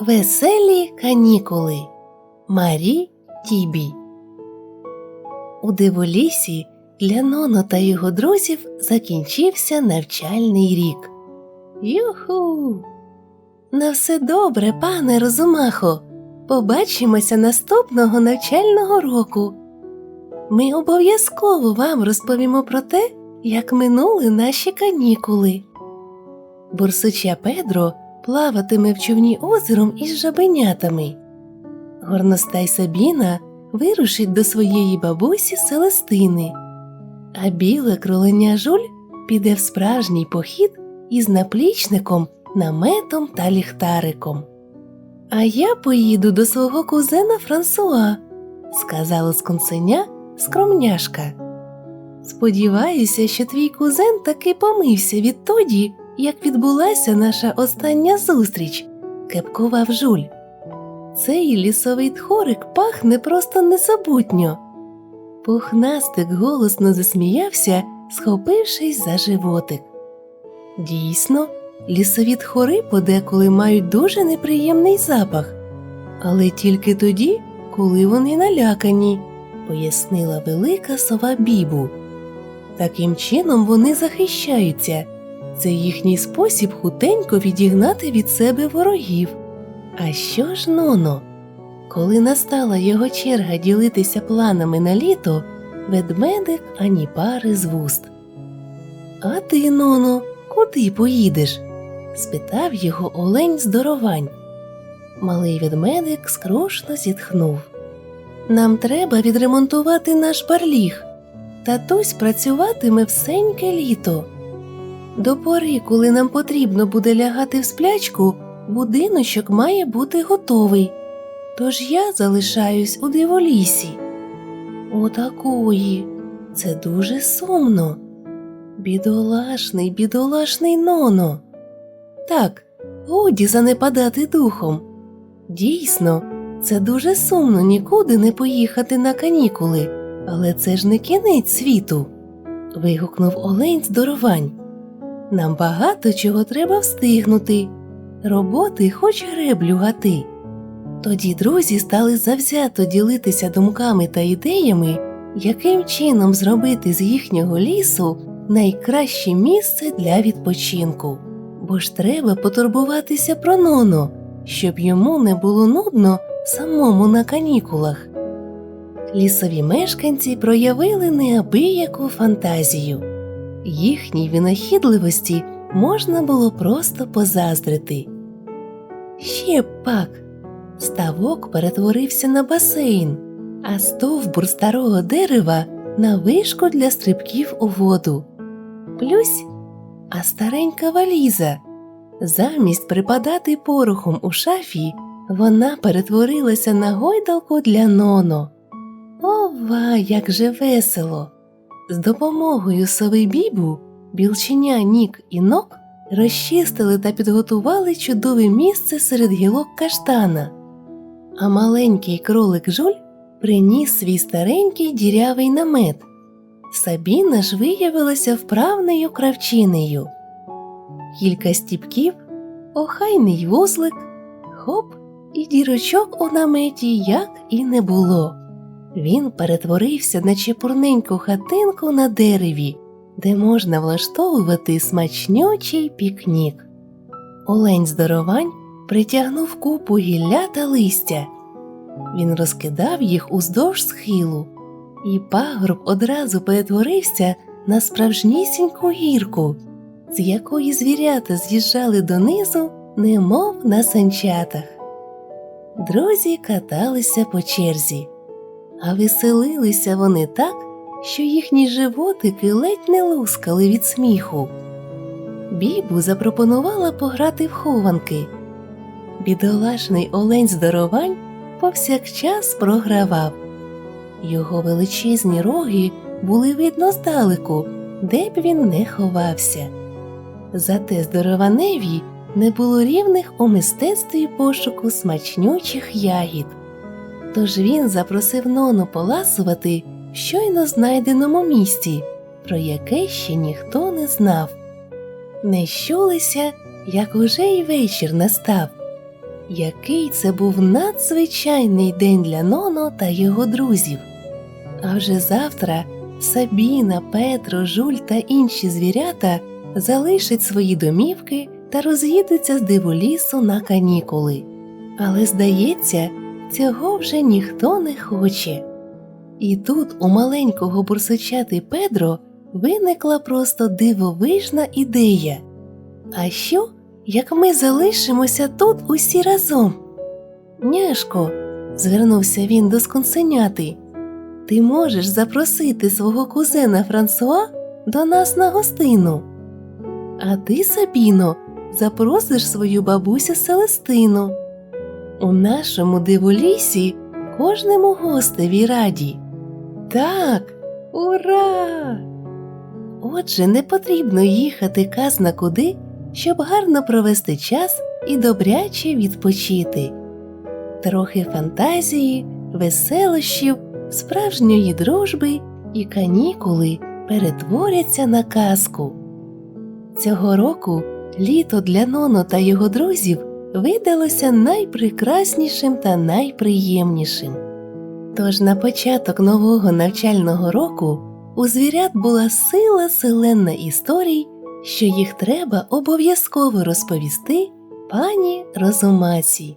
Веселі канікули Марі Тібі. У диволісі для Ноно та його друзів закінчився навчальний рік. Юху! На все добре, пане Розумахо. Побачимося наступного навчального року. Ми обов'язково вам розповімо про те, як минули наші канікули. Бурсуча Педро плаватиме в човні озером із жабенятами. Горностай Сабіна вирушить до своєї бабусі Селестини, а біле кроленя Жуль піде в справжній похід із наплічником, наметом та ліхтариком. А я поїду до свого кузена Франсуа, сказала сконсеня скромняшка. Сподіваюся, що твій кузен таки помився відтоді, як відбулася наша остання зустріч, кепкував жуль. Цей лісовий тхорик пахне просто незабутньо. Пухнастик голосно засміявся, схопившись за животик. Дійсно, лісові тхори подеколи мають дуже неприємний запах, але тільки тоді, коли вони налякані, пояснила велика сова Бібу. Таким чином вони захищаються. Це їхній спосіб хутенько відігнати від себе ворогів. А що ж Ноно? Коли настала його черга ділитися планами на літо, ведмедик ані пари з вуст. А ти, Ноно, куди поїдеш? спитав його олень здоровань. Малий ведмедик скрушно зітхнув. Нам треба відремонтувати наш барліг. Татусь працюватиме всеньке літо. До пори, коли нам потрібно буде лягати в сплячку, будиночок має бути готовий. Тож я залишаюсь у диволісі. Отакої. Це дуже сумно. Бідолашний, бідолашний ноно. Так, годі занепадати духом. Дійсно, це дуже сумно нікуди не поїхати на канікули, але це ж не кінець світу. вигукнув олень здоровань. Нам багато чого треба встигнути. Роботи хоч греблю гати. Тоді друзі стали завзято ділитися думками та ідеями, яким чином зробити з їхнього лісу найкраще місце для відпочинку. Бо ж треба потурбуватися про Ноно, щоб йому не було нудно самому на канікулах. Лісові мешканці проявили неабияку фантазію. Їхній винахідливості можна було просто позаздрити. Ще пак ставок перетворився на басейн, а стовбур старого дерева на вишку для стрибків у воду. Плюсь, а старенька валіза. Замість припадати порохом у шафі, вона перетворилася на гойдалку для ноно. Ова, як же весело! З допомогою сови бібу, білченя Нік і Нок розчистили та підготували чудове місце серед гілок каштана, а маленький кролик Жуль приніс свій старенький дірявий намет. Сабіна ж виявилася вправною кравчинею. Кілька стіпків, охайний вузлик, хоп, і дірочок у наметі як і не було. Він перетворився на чепурненьку хатинку на дереві, де можна влаштовувати смачнючий пікнік. Олень здоровань притягнув купу гілля та листя. Він розкидав їх уздовж схилу, і пагорб одразу перетворився на справжнісіньку гірку, з якої звірята з'їжджали донизу, немов на санчатах. Друзі каталися по черзі, а веселилися вони так, що їхні животики ледь не лускали від сміху. Бібу запропонувала пограти в хованки. Бідолашний олень здоровань повсякчас програвав. Його величезні роги були видно здалеку, де б він не ховався. Зате здорованеві не було рівних у мистецтві пошуку смачнючих ягід. Тож він запросив нону поласувати в щойно знайденому місці, про яке ще ніхто не знав. Не щулися, як уже й вечір настав. який це був надзвичайний день для Ноно та його друзів. А вже завтра Сабіна, Петро, Жуль та інші звірята залишать свої домівки та роз'їдуться з диволісу на канікули. Але, здається, цього вже ніхто не хоче. І тут у маленького бурсичати Педро виникла просто дивовижна ідея. А що, як ми залишимося тут усі разом? Няшко, звернувся він до сконсеняти, ти можеш запросити свого кузена Франсуа до нас на гостину. А ти, Сабіно, запросиш свою бабусю Селестину. У нашому диволісі кожному гостеві раді. Так, ура! Отже, не потрібно їхати казна куди, щоб гарно провести час і добряче відпочити. Трохи фантазії, веселощів, справжньої дружби і канікули перетворяться на казку. Цього року літо для Ноно та його друзів видалося найпрекраснішим та найприємнішим. Тож на початок нового навчального року у звірят була сила селена історій, що їх треба обов'язково розповісти пані Розумасі.